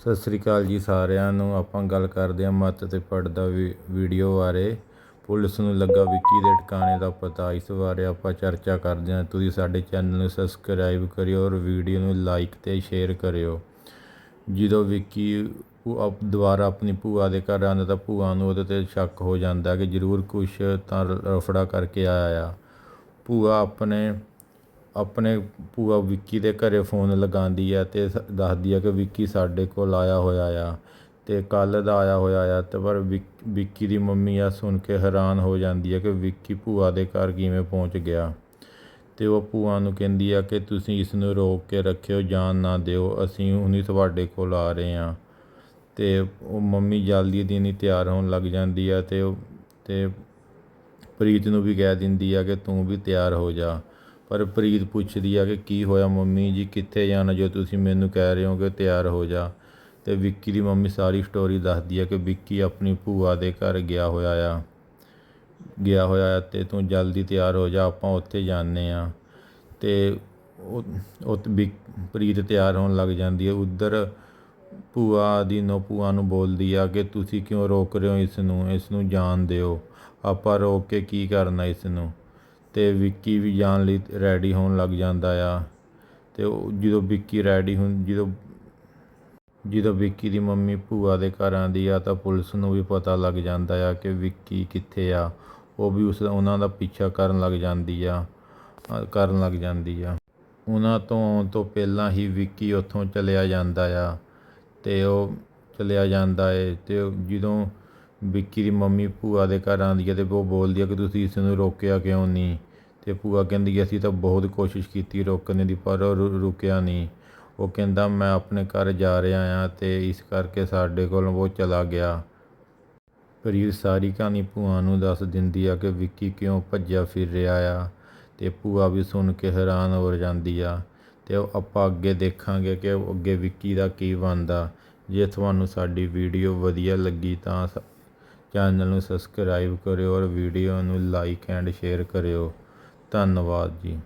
ਸਤਿ ਸ੍ਰੀ ਅਕਾਲ ਜੀ ਸਾਰਿਆਂ ਨੂੰ। ਆਪਾਂ ਗੱਲ ਕਰਦੇ ਹਾਂ ਮੱਤ ਤੇ ਪੜਦਾ ਵੀਡੀਓ ਬਾਰੇ। ਪੁਲਿਸ ਨੂੰ ਲੱਗਾ ਵਿੱਕੀ ਦੇ ਟਿਕਾਣੇ ਦਾ ਪਤਾ। ਇਸ ਬਾਰੇ ਆਪਾਂ ਚਰਚਾ ਕਰਦੇ ਹਾਂ। ਤੁਸੀਂ ਸਾਡੇ ਚੈਨਲ ਨੂੰ ਸਬਸਕ੍ਰਾਈਬ ਕਰਿਓ ਔਰ ਵੀਡੀਓ ਨੂੰ ਲਾਈਕ ਤੇ ਸ਼ੇਅਰ ਕਰਿਓ। ਜਦੋਂ ਵਿੱਕੀ ਉਹ ਦੁਬਾਰਾ ਆਪਣੀ ਭੂਆ ਦੇ ਘਰ ਆਉਂਦਾ ਤਾਂ ਭੂਆ ਨੂੰ ਉਹਦੇ ਤੇ ਸ਼ੱਕ ਹੋ ਜਾਂਦਾ ਕਿ ਜ਼ਰੂਰ ਕੁਛ ਤਾਂ ਰਫੜਾ ਕਰਕੇ ਆਇਆ ਆ। ਭੂਆ ਆਪਣੇ ਆਪਣੇ ਭੂਆ ਵਿੱਕੀ ਦੇ ਘਰ ਫੋਨ ਲਗਾਉਂਦੀ ਹੈ ਅਤੇ ਦੱਸਦੀ ਹੈ ਕਿ ਵਿੱਕੀ ਸਾਡੇ ਕੋਲ ਆਇਆ ਹੋਇਆ ਆ ਅਤੇ ਕੱਲ੍ਹ ਦਾ ਆਇਆ ਹੋਇਆ ਆ ਅਤੇ ਪਰ ਵਿੱਕੀ ਦੀ ਮੰਮੀ ਆ ਸੁਣ ਕੇ ਹੈਰਾਨ ਹੋ ਜਾਂਦੀ ਹੈ ਕਿ ਵਿੱਕੀ ਭੂਆ ਦੇ ਘਰ ਕਿਵੇਂ ਪਹੁੰਚ ਗਿਆ। ਅਤੇ ਉਹ ਭੂਆ ਨੂੰ ਕਹਿੰਦੀ ਆ ਕਿ ਤੁਸੀਂ ਇਸ ਨੂੰ ਰੋਕ ਕੇ ਰੱਖਿਓ, ਜਾਨ ਨਾ ਦਿਓ, ਅਸੀਂ ਹੁਣੀ ਤੁਹਾਡੇ ਕੋਲ ਆ ਰਹੇ ਹਾਂ ਅਤੇ ਉਹ ਮੰਮੀ ਜਲਦੀ ਦੀ ਨਹੀਂ ਤਿਆਰ ਹੋਣ ਲੱਗ ਜਾਂਦੀ ਆ ਅਤੇ ਉਹ ਅਤੇ ਪ੍ਰੀਤ ਨੂੰ ਵੀ ਕਹਿ ਦਿੰਦੀ ਆ ਕਿ ਤੂੰ ਵੀ ਤਿਆਰ ਹੋ ਜਾ। ਪਰ ਪ੍ਰੀਤ ਪੁੱਛਦੀ ਆ ਕਿ ਕੀ ਹੋਇਆ ਮੰਮੀ ਜੀ, ਕਿੱਥੇ ਜਾਣਾ ਜੋ ਤੁਸੀਂ ਮੈਨੂੰ ਕਹਿ ਰਹੇ ਹੋ ਕਿ ਤਿਆਰ ਹੋ ਜਾ। ਅਤੇ ਵਿੱਕੀ ਦੀ ਮੰਮੀ ਸਾਰੀ ਸਟੋਰੀ ਦੱਸਦੀ ਆ ਕਿ ਵਿੱਕੀ ਆਪਣੀ ਭੂਆ ਦੇ ਘਰ ਗਿਆ ਹੋਇਆ ਆ। ਗਿਆ ਹੋਇਆ ਆ ਅਤੇ ਤੂੰ ਜਲਦੀ ਤਿਆਰ ਹੋ ਜਾ, ਆਪਾਂ ਉੱਥੇ ਜਾਂਦੇ ਹਾਂ ਅਤੇ ਉਹ ਉਹ ਪ੍ਰੀਤ ਤਿਆਰ ਹੋਣ ਲੱਗ ਜਾਂਦੀ ਹੈ ਉੱਧਰ ਭੂਆ ਦੀ ਨੋ ਭੂਆ ਨੂੰ ਬੋਲਦੀ ਆ ਕਿ ਤੁਸੀਂ ਕਿਉਂ ਰੋਕ ਰਹੇ ਹੋ ਇਸ ਨੂੰ ਇਸ ਨੂੰ ਜਾਣ ਦਿਓ। ਆਪਾਂ ਰੋਕ ਕੇ ਕੀ ਕਰਨਾ ਇਸ ਨੂੰ ਅਤੇ ਵਿੱਕੀ ਵੀ ਜਾਣ ਲਈ ਰੈਡੀ ਹੋਣ ਲੱਗ ਜਾਂਦਾ ਆ। ਅਤੇ ਉਹ ਜਦੋਂ ਵਿੱਕੀ ਰੈਡੀ ਹੁੰ, ਜਦੋਂ ਜਦੋਂ ਵਿੱਕੀ ਦੀ ਮੰਮੀ ਭੂਆ ਦੇ ਘਰ ਆਉਂਦੀ ਆ ਤਾਂ ਪੁਲਿਸ ਨੂੰ ਵੀ ਪਤਾ ਲੱਗ ਜਾਂਦਾ ਆ ਕਿ ਵਿੱਕੀ ਕਿੱਥੇ ਆ। ਉਹ ਵੀ ਉਸ ਉਹਨਾਂ ਦਾ ਪਿੱਛਾ ਕਰਨ ਲੱਗ ਜਾਂਦੀ ਆ ਕਰਨ ਲੱਗ ਜਾਂਦੀ ਆ। ਉਹਨਾਂ ਤੋਂ ਆਉਣ ਤੋਂ ਪਹਿਲਾਂ ਹੀ ਵਿੱਕੀ ਉੱਥੋਂ ਚਲਿਆ ਜਾਂਦਾ ਆ ਅਤੇ ਉਹ ਚਲਿਆ ਜਾਂਦਾ ਏ ਅਤੇ ਜਦੋਂ ਵਿੱਕੀ ਦੀ ਮੰਮੀ ਭੂਆ ਦੇ ਘਰ ਆਉਂਦੀ ਹੈ ਅਤੇ ਉਹ ਬੋਲਦੀ ਹੈ ਕਿ ਤੁਸੀਂ ਇਸ ਨੂੰ ਰੋਕਿਆ ਕਿਉਂ ਨਹੀਂ? ਅਤੇ ਭੂਆ ਕਹਿੰਦੀ ਅਸੀਂ ਤਾਂ ਬਹੁਤ ਕੋਸ਼ਿਸ਼ ਕੀਤੀ ਰੋਕਣ ਦੀ, ਪਰ ਉਹ ਰੁ, ਰੁਕਿਆ ਨਹੀਂ। ਉਹ ਕਹਿੰਦਾ, ਮੈਂ ਆਪਣੇ ਘਰ ਜਾ ਰਿਹਾ ਹਾਂ ਅਤੇ ਇਸ ਕਰਕੇ ਸਾਡੇ ਕੋਲੋਂ ਉਹ ਚਲਾ ਗਿਆ। ਪ੍ਰੀਤ ਸਾਰੀ ਕਹਾਣੀ ਭੂਆ ਨੂੰ ਦੱਸ ਦਿੰਦੀ ਆ ਕਿ ਵਿੱਕੀ ਕਿਉਂ ਭੱਜਿਆ ਫਿਰ ਰਿਹਾ ਆ ਅਤੇ ਭੂਆ ਵੀ ਸੁਣ ਕੇ ਹੈਰਾਨ ਹੋ ਜਾਂਦੀ ਆ। ਅਤੇ ਆਪਾਂ ਅੱਗੇ ਦੇਖਾਂਗੇ ਕਿ ਅੱਗੇ ਵਿੱਕੀ ਦਾ ਕੀ ਬਣਦਾ। ਜੇ ਤੁਹਾਨੂੰ ਸਾਡੀ ਵੀਡੀਓ ਵਧੀਆ ਲੱਗੀ ਤਾਂ ਚੈਨਲ ਨੂੰ ਸਬਸਕ੍ਰਾਈਬ ਕਰਿਓ ਔਰ ਵੀਡੀਓ ਨੂੰ ਲਾਈਕ ਐਂਡ ਸ਼ੇਅਰ ਕਰਿਓ। ਧੰਨਵਾਦ ਜੀ।